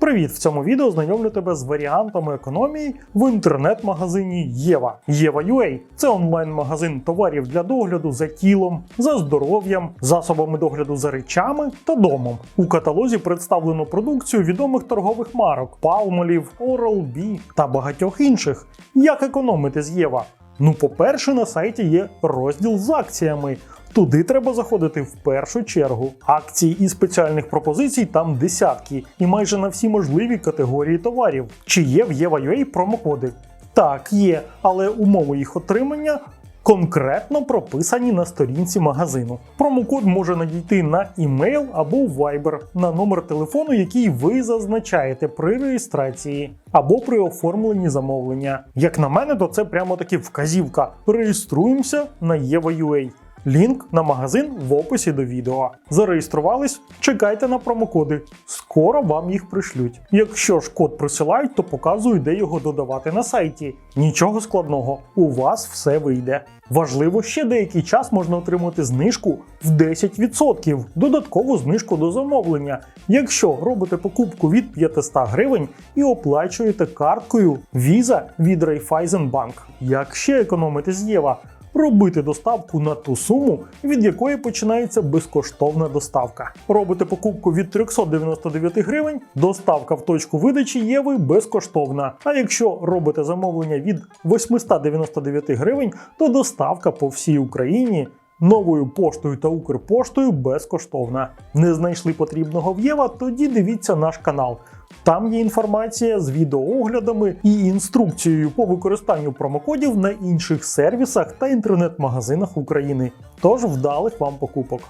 Привіт! В цьому відео знайомлю тебе з варіантами економії в інтернет-магазині Єва. Єва.ua – це онлайн-магазин товарів для догляду за тілом, за здоров'ям, засобами догляду за речами та домом. У каталозі представлено продукцію відомих торгових марок Palmolive, Oral-B та багатьох інших. Як економити з Єва? Ну, по-перше, на сайті є розділ з акціями. Туди треба заходити в першу чергу. Акцій і спеціальних пропозицій там десятки, і майже на всі можливі категорії товарів. Чи є в Єва.ua промокоди? Так, є, але умови їх отримання конкретно прописані на сторінці магазину. Промокод може надійти на імейл або Viber на номер телефону, який ви зазначаєте при реєстрації або при оформленні замовлення. Як на мене, то це прямо таки вказівка. Реєструємося на Єва.ua. Лінк на магазин в описі до відео. Зареєструвались? Чекайте на промокоди. Скоро вам їх пришлють. Якщо ж код присилають, то показую, де його додавати на сайті. Нічого складного, у вас все вийде. Важливо, ще деякий час можна отримати знижку в 10%, додаткову знижку до замовлення, якщо робите покупку від 500 гривень і оплачуєте карткою Visa від Raiffeisenbank. Як ще економити з Єва? Робити доставку на ту суму, від якої починається безкоштовна доставка. Робите покупку від 399 гривень, доставка в точку видачі Єви безкоштовна. А якщо робите замовлення від 899 гривень, то доставка по всій Україні. Новою поштою та Укрпоштою безкоштовна. Не знайшли потрібного в Єва? Тоді дивіться наш канал. Там є інформація з відеооглядами і інструкцією по використанню промокодів на інших сервісах та інтернет-магазинах України. Тож вдалих вам покупок!